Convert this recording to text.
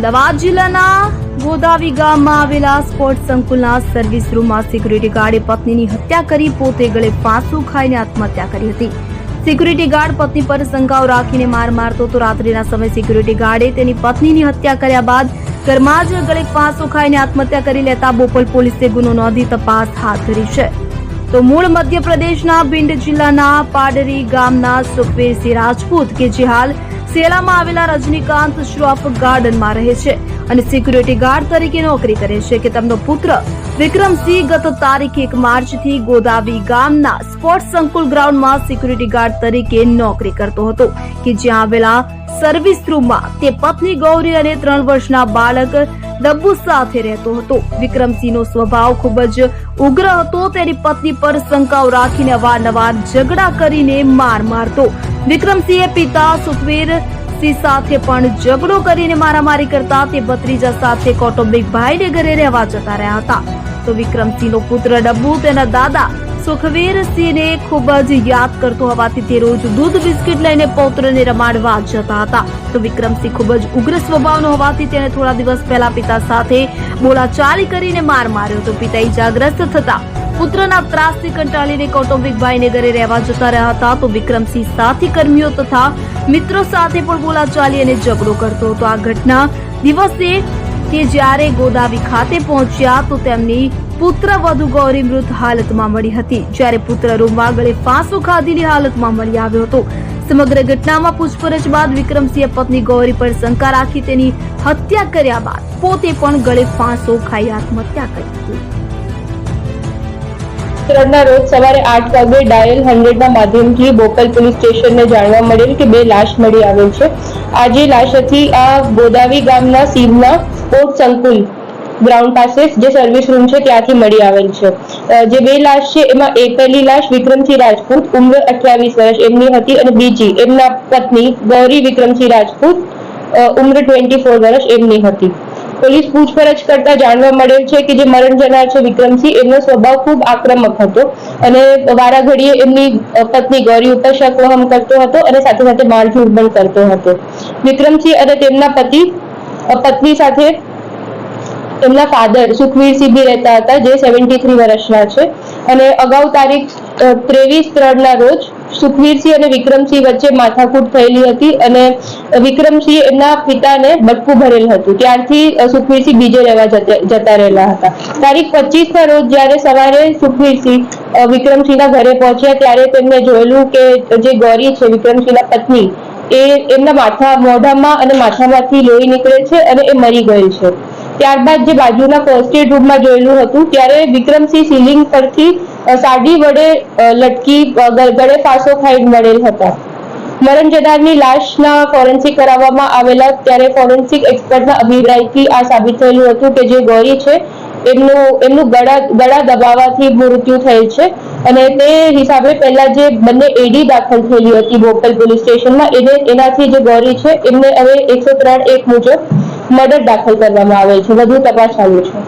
અમદાવાદ જિલ્લાના ગોદાવી ગામમાં આવેલા સ્પોર્ટ સંકુલના સર્વિસ રૂમમાં સિક્યુરિટી ગાર્ડે પત્નીની હત્યા કરી, પોતે ગળે ફાંસુ ખાઈને આત્મહત્યા કરી હતી. સિક્યુરિટી ગાર્ડ પત્ની પર શંકાઓ રાખીને માર મારતો તો રાત્રિના સમયે સિક્યુરિટી ગાર્ડે તેની પત્નીની હત્યા કર્યા બાદ ઘરમાં જ ગળે ફાંસો ખાઈને આત્મહત્યા કરી લેતા બોપલ પોલીસે ગુનો નોંધી તપાસ હાથ ધરી છે. તો મૂળ મધ્યપ્રદેશના ભિંડ જિલ્લાના પાડરી ગામના સુખવીરસિંહ રાજપૂત કે જે હાલ સેલામાં આવેલા રજનીકાંત શ્રોફ ગાર્ડનમાં રહે છે અને સિક્યુરિટી ગાર્ડ તરીકે નોકરી કરે છે કે તેમનો પુત્ર વિક્રમસિંહ ગત તારીખ એક માર્ચથી ગોદાવી ગામના સ્પોર્ટ્સ સંકુલ ગ્રાઉન્ડમાં સિક્યુરિટી ગાર્ડ તરીકે નોકરી કરતો હતો કે જ્યાં આવેલા સર્વિસ રૂમમાં તે પત્ની ગૌરી અને ત્રણ વર્ષના બાળક ડબ્બુ સાથે રહેતો હતો. વિક્રમસિંહનો સ્વભાવ ખૂબ જ ઉગ્ર હતો. તેની પત્ની પર શંકાઓ રાખીને અવારનવાર ઝઘડા કરીને માર મારતો. વિક્રમસિંહે પિતા સુખવીર સાથે પણ ઝઘડો કરીને મારામારી કરતા તે ભત્રીજા સાથે કૌટુંબિક ભાઈને ઘરે રહેવા જતા રહ્યા હતા. તો વિક્રમસિંહનો પુત્ર ડબ્બુ, તેના દાદા સુખવીરસિંહને ખૂબ જ યાદ કરતો હોવાથી તે રોજ દૂધ બિસ્કિટ લઈને પૌત્રને રમાડવા જતા હતા. તો વિક્રમસિંહ ખૂબ જ ઉગ્ર સ્વભાવનો હોવાથી તેણે થોડા દિવસ પહેલા પિતા સાથે બોલાચાલી કરીને માર માર્યો તો પિતા ઇજાગ્રસ્ત થતા પુત્રના ત્રાસથી કંટાળીને કૌટુંબિક ભાઈને ઘરે રહેવા જતા રહ્યા હતા. તો વિક્રમસિંહ સાથી કર્મીઓ તથા મિત્રો સાથે પણ બોલાચાલી અને ઝઘડો કરતો હતો. આ ઘટના દિવસે તે જ્યારે ગોદાવી ખાતે પહોંચ્યા તો તેમની પુત્ર વધુ ગૌરી મૃત હાલતમાં મળી હતી. જ્યારે પુત્ર રૂમમાં ગળે ફાંસો ખાધેલી હાલતમાં મળી આવ્યો હતો. સમગ્ર ઘટનામાં પૂછપરછ બાદ વિક્રમસિંહે પત્ની ગૌરી પર શંકા રાખી તેની હત્યા કર્યા બાદ પોતે પણ ગળે ફાંસો ખાઈ આત્મહત્યા કરી હતી. ત્રણના રોજ સવારે આઠ વાગે ડાયલ હંડ્રેડના માધ્યમથી બોપલ પોલીસ સ્ટેશનને જાણવા મળેલ કે બે લાશ મળી આવેલ છે. આજે લાશ હતી આ ગોદાવી ગામના સીમના સ્પોર્ટ સંકુલ ગ્રાઉન્ડ પાસે જે સર્વિસ રૂમ છે ત્યાંથી મળી આવેલ છે. જે બે લાશ છે, એમાં એક પહેલી લાશ વિક્રમસિંહ રાજપૂત, ઉંમર અઠ્યાવીસ વર્ષ, એમની હતી અને બીજી એમના પત્ની ગૌરી વિક્રમસિંહ રાજપૂત ઉમર ઉંમર ટ્વેન્ટી ફોર વર્ષ, એમની હતી. પોલીસ પૂછપરછ કરતા જાણવા મળેલ છે કે જે મરણ જનાર છે વિક્રમસિંહ, એમનો સ્વભાવ ખૂબ આક્રમક હતો અને વારાઘડીએ એમની પત્ની ગૌરી ઉપર શકવહમ કરતો હતો અને સાથે સાથે મારઝૂડ પણ કરતો હતો. વિક્રમસિંહ અને તેમના પતિ પત્ની સાથે એમના ફાધર સુખવીરસિંહ બી રહેતા હતા, જે સેવન્ટી થ્રી વર્ષના છે. અને અગાઉ તારીખ ત્રેવીસ ત્રણના રોજ સુખવીરસિંહ અને વિક્રમસિંહ વચ્ચે માથાકૂટ થયેલી હતી અને વિક્રમસિંહ એમના પિતાને બટકું ભરેલ હતું. ત્યારથી સુખવીરસિંહ બીજે રહેવા જતા રહેલા હતા. તારીખ પચીસના રોજ જ્યારે સવારે સુખવીરસિંહ વિક્રમસિંહના ઘરે પહોંચ્યા, ત્યારે તેમને જોયેલું કે જે ગૌરી છે વિક્રમસિંહના પત્ની, એ એમના માથા મોઢામાં અને માથામાંથી લોહી નીકળે છે અને એ મરી ગયેલ છે. ત્યારબાદ જે બાજુના ફર્સ્ટ એડ રૂમમાં જોયેલું હતું, ત્યારે વિક્રમસિંહ સીલિંગ પરથી સાડી વડે લટકી ગળે ફાંસો ખાઈ મળેલ હતા. મરણ જનારની લાશના ફોરેન્સિક કરાવવામાં આવેલા, ત્યારે ફોરેન્સિક એક્સપર્ટના અભિપ્રાયથી આ સાબિત થયેલું હતું કે જે ગૌરી છે, એમનું એમનું ગળા ગળા દબાવવાથી મૃત્યુ થયેલ છે. અને તે હિસાબે પહેલા જે બંને એડી દાખલ થયેલી હતી બોપલ પોલીસ સ્ટેશનમાં, એને, એનાથી જે ગૌરી છે, એમને હવે એકસો ત્રણ એક મુજબ મર્ડર દાખલ કરવામાં આવેલ છે. વધુ તપાસ ચાલુ છે.